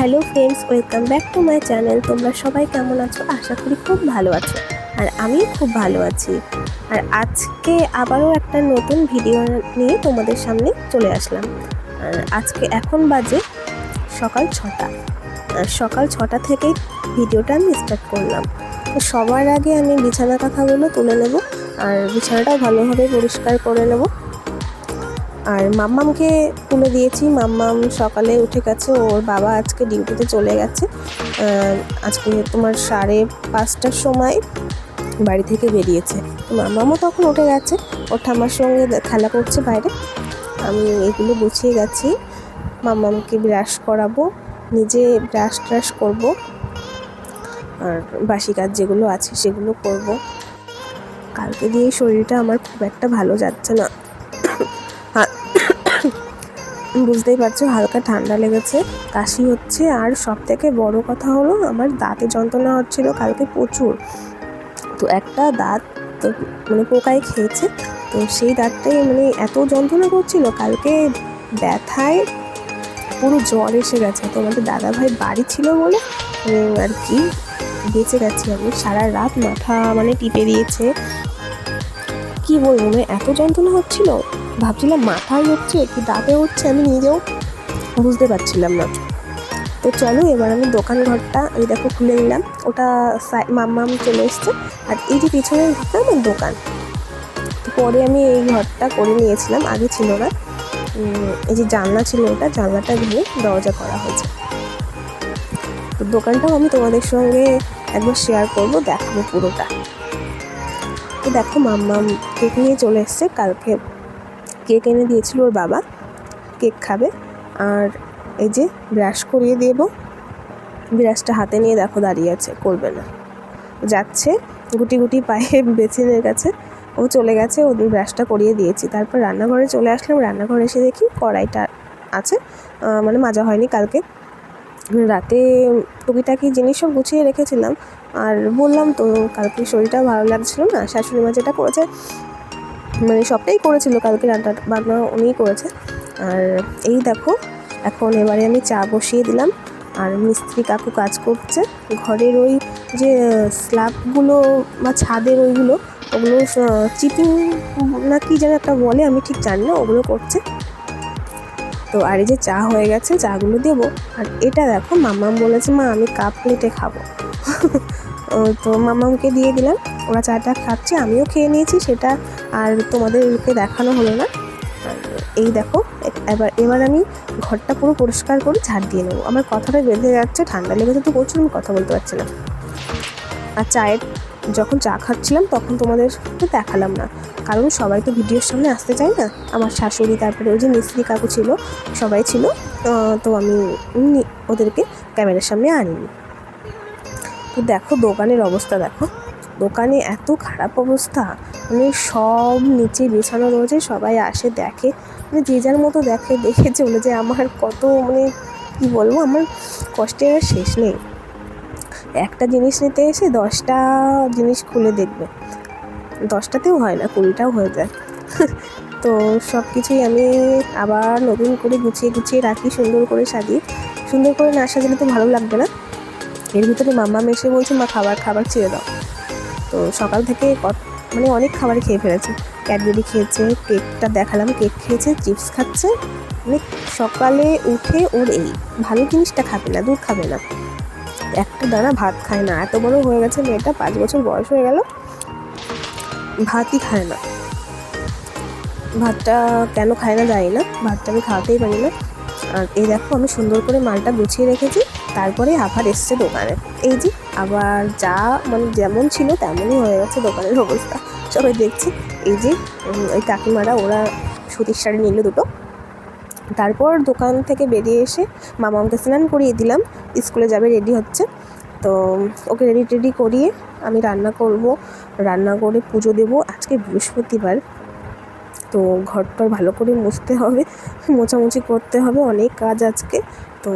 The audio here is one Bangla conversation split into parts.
Hello friends, welcome back to my channel. তোমরা সবাই কেমন আছো? আশা করি খুব ভালো আছো। আর আমি খুব ভালো আছি। আর আজকে আবারও একটা নতুন ভিডিও নিয়ে তোমাদের সামনে চলে আসলাম। আর আজকে এখন বাজে সকাল ছটা। সকাল ছটা থেকেই ভিডিওটা আমি স্টার্ট করলাম। সবার আগে আমি বিছানা কথাগুলো তুলে নেব। আর বিছানাটাও ভালোভাবে পরিষ্কার করে নেব। আর মাম্মামকে তুলে দিয়েছি। মাম্মাম সকালে উঠে গেছে, ওর বাবা আজকে ডিউটিতে চলে গেছে। আজকে তোমার সাড়ে পাঁচটার সময় বাড়ি থেকে বেরিয়েছে। মাম্মামও তখন উঠে গেছে ওর ঠাম্মার সঙ্গে খেলা করছে বাইরে। আমি এগুলো গুছিয়ে গেছি, মাম্মামকে ব্রাশ করাবো, নিজে ব্রাশ ট্রাশ করব, আর বাসি কাজ যেগুলো আছে সেগুলো করব। কালকে দিয়ে শরীরটা আমার খুব একটা ভালো যাচ্ছে না। বুঝতেই পারছ, হালকা ঠান্ডা লেগেছে, কাশি হচ্ছে, আর সব থেকে বড় কথা হলো আমার দাঁতে যন্ত্রণা হচ্ছিল, কালকে প্রচুর। তো একটা দাঁত মানে পোকায় খেয়েছে, তো সেই দাঁতটাই মানে এত যন্ত্রণা করছিল, কালকে ব্যথায় পুরো জ্বর এসে গেছে, তো আমাদের দাদা ভাই বাড়ি ছিল বলে আর কি, বেঁচে গেছি আমি, সারা রাত মাথা মানে টিপে দিয়েছে। কি বলব মানে এত যন্ত্রণা হচ্ছিল ভাবছিলাম মাথায় হচ্ছে কি দাঁতে হচ্ছে, আমি নিজেও বুঝতে পারছিলাম না। তো চলো, এবার আমি দোকান ঘরটা এই দেখো খুলে নিলাম। ওটা মাম্মাম চলে এসছে। আর এই যে পিছনের ঘরটা, আমার দোকান। পরে আমি এই ঘরটা করে নিয়েছিলাম, আগে ছিল না। এই যে জানলা ছিল ওটা, জানলাটা দিয়ে দরজা করা হয়েছে। তো দোকানটাও আমি তোমাদের সঙ্গে একবার শেয়ার করব, দেখাবো পুরোটা। তো দেখো, মাম্মাম কেক নিয়ে চলে এসছে, কালকে কেক এনে দিয়েছিল ওর বাবা। কেক খাবে। আর এই যে ব্রাশ করিয়ে দেবো। ব্রাশটা হাতে নিয়ে দেখো দাঁড়িয়ে আছে, করবে না। যাচ্ছে, গুটি গুটি পায়ে বেসিনের কাছে ও চলে গেছে ও ব্রাশটা করিয়ে দিয়েছি। তারপর রান্নাঘরে চলে আসলাম। রান্নাঘরে এসে দেখি কড়াইটা আছে। মানে মাজা হয়নি কালকে। রাতে টুকিটাকি জিনিস সব গুছিয়ে রেখেছিলাম। আর বললাম তো, কালকে শরীরটা ভালো লাগছিল না। শাশুড়ি মা যেটা করেছে মানে সবটাই করেছিল কালকে রান্না বান্না উনিই করেছে। আর এই দেখো, এখন এবারে আমি চা বসিয়ে দিলাম। আর মিস্ত্রি কাকু কাজ করছে। ঘরের ওই যে স্ল্যাবগুলো বা ছাদের ওইগুলো, ওগুলো চিপিং না কি যেন একটা বলে, আমি ঠিক জানি না, ওগুলো করছে। তো আর এই যে চা হয়ে গেছে, চাগুলো দেবো। আর এটা দেখো মাম্মাম বলেছে, মা, আমি কাপ প্লেটে খাব। তো মাম্মামকে দিয়ে দিলাম। ওরা চাটা খাচ্ছে, আমিও খেয়ে নিয়েছি, সেটা আর তোমাদেরকে দেখানো হলো না। এই দেখো, এবার এবার আমি ঘরটা পুরো পরিষ্কার করে ঝাড় দিয়ে নেব। আমার কথাটা বেঁধে যাচ্ছে, ঠান্ডা লেগেছে তো প্রচুর, আমি কথা বলতে পারছি না। আর চায়ের যখন চা খাচ্ছিলাম, তখন তোমাদের সাথে দেখালাম না। কারণ সবাই তো ভিডিওর সামনে আসতে চায় না। আমার শাশুড়ি, তারপরে ওই যে মিস্ত্রি কাকু ছিল, সবাই ছিল, তো আমি ওদেরকে ক্যামেরার সামনে আনিনি। তো দেখো দোকানের অবস্থা, দেখো। দোকানে এত খারাপ অবস্থা। মানে সব নিচে বিছানো রয়েছে, সবাই আসে, দেখে। মানে যে যার মতো দেখে দেখে চলে যায়। আমার কত মানে কি বলব, আমার কষ্টের আর শেষ নেই। একটা জিনিস নিতে এসে দশটা জিনিস খুলে দেখবে। দশটাতেও হয় না, কুড়িটাও হয়ে যায়। তো সব কিছুই আমি আবার নতুন করে গুছিয়ে গুছিয়ে রাখি, সুন্দর করে সাজিয়ে। সুন্দর করে না সাজালে তো ভালো লাগবে না। এর ভিতরে মাম্মা এসে বলছে, মা, খাবার খাবার ছেড়ে দাও। তো সকাল থেকে মানে অনেক খাবার খেয়ে ফেলেছে। ক্যাডবেরি খেয়েছে, কেকটা দেখালাম, কেক খেয়েছে, চিপস খাচ্ছে। মানে সকালে উঠে ওর এই ভালো জিনিসটা খাবে না, দুধ খাবে না। একটা দানা ভাত খায় না, এত বড় হয়ে গেছে মেয়েটা, পাঁচ বছর বয়স হয়ে গেল, ভাতই খায় না। ভাতটা কেন খায় না জানি না, ভাতটা আমি খাওয়াতেই পারি না। আর এই দেখো আমি সুন্দর করে মালটা গুছিয়ে রেখেছি। তারপরে আবার এসছে দোকানে। এই যে আবার যা মানে যেমন ছিল তেমনই হয়ে গেছে দোকানের অবস্থা। সবাই দেখছি, এই যে ওই কাকিমারা, ওরা সুতির শাড়ি নিল দুটো। তারপর দোকান থেকে বেরিয়ে এসে মামাকে স্নান করিয়ে দিলাম, স্কুলে যাবে রেডি হচ্ছে। তো ওকে রেডি টেডি করিয়ে আমি রান্না করব, রান্না করে পুজো দেবো আজকে বৃহস্পতিবার। তো ঘরটা ভালো করে মুছতে হবে, মোছামুছি করতে হবে, অনেক কাজ আজকে। তো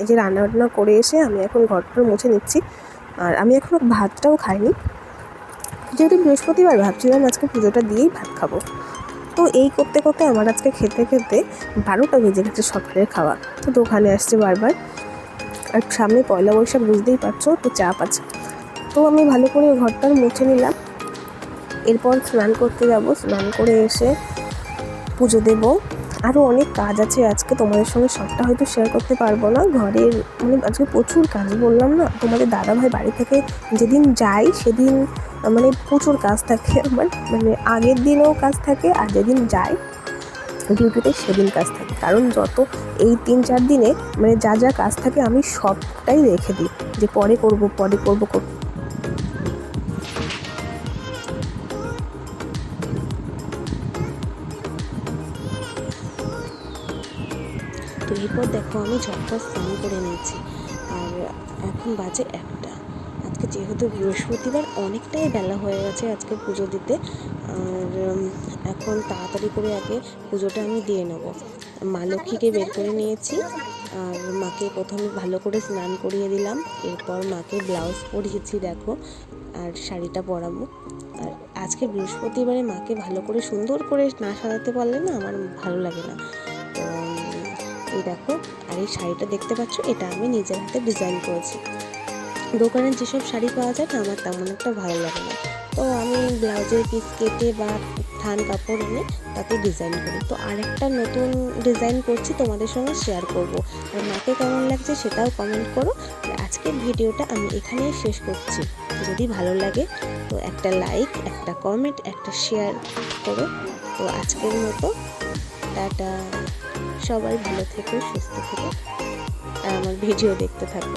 এই যে রান্না বান্না করে এসে আমি এখন ঘরটা মুছে নিচ্ছি। আর আমি এখনও ভাতটাও খাইনি। যেহেতু বৃহস্পতিবার, ভাবছিলাম আজকে পুজোটা দিয়েই ভাত খাব। তো এই করতে করতে আমার আজকে খেতে খেতে বারোটা বেজে গেছে সকালের খাওয়া। তো দোকানে আসছে বারবার। আর সামনে পয়লা বৈশাখ, বুঝতেই পারছ, তো চাপ আছে। তো আমি ভালো করে ঘরটা মুছে নিলাম। এরপর স্নান করতে যাব। স্নান করে এসে পুজো দেব। আরও অনেক কাজ আছে। আজকে তোমাদের সঙ্গে সবটা হয়তো শেয়ার করতে পারব না। ঘরের মানে আজকে প্রচুর কাজ বললাম না? তোমাদের দাদাভাই বাড়ি থেকে যেদিন যাই সেদিন মানে প্রচুর কাজ থাকে। আমার মানে আগের দিনেও কাজ থাকে আর যেদিন যাই ডিউটিতে সেদিন কাজ থাকে। কারণ যত এই তিন চার দিনে মানে যা যা কাজ থাকে আমি সবটাই রেখে দিই। যে পরে করব পরে করব তো এরপর দেখো আমি ঝটকা স্নান করে নিয়েছি। আর এখন বাজে একটা। আজকে যেহেতু বৃহস্পতিবার, অনেকটাই বেলা হয়ে গেছে আজকে পুজো দিতে। আর এখন তাড়াতাড়ি করে আগে পুজোটা আমি দিয়ে নেব। মা লক্ষ্মীকে বের করে নিয়েছি। আর মাকে প্রথমে ভালো করে স্নান করিয়ে দিলাম। এরপর মাকে ব্লাউজ পরিয়েছি, দেখো। আর শাড়িটা পরাবো। আর আজকে বৃহস্পতিবারে মাকে ভালো করে সুন্দর করে না সাজাতে পারলে না আমার ভালো লাগে না। এই দেখো, আর এই শাড়িটা দেখতে পাচ্ছ, এটা আমি নিজের হাতে ডিজাইন করেছি। দোকানে যেসব শাড়ি পাওয়া যায় আমার তেমন একটা ভালো লাগে না। তো আমি ব্লাউজের পিস কেটে বা থান কাপড় এনে তাতে ডিজাইন করি। তো আরেকটা নতুন ডিজাইন করছি, তোমাদের সঙ্গে শেয়ার করব। আর মাকে কেমন লাগছে সেটাও কমেন্ট করো। আর আজকের ভিডিওটা আমি এখানেই শেষ করছি। যদি ভালো লাগে, তো একটা লাইক একটা কমেন্ট একটা শেয়ার করো। তো আজকের মতো, টাটা। সবাই ভালো থেকো সুস্থ থেকো। আর আমার ভিডিও দেখতে থাকো।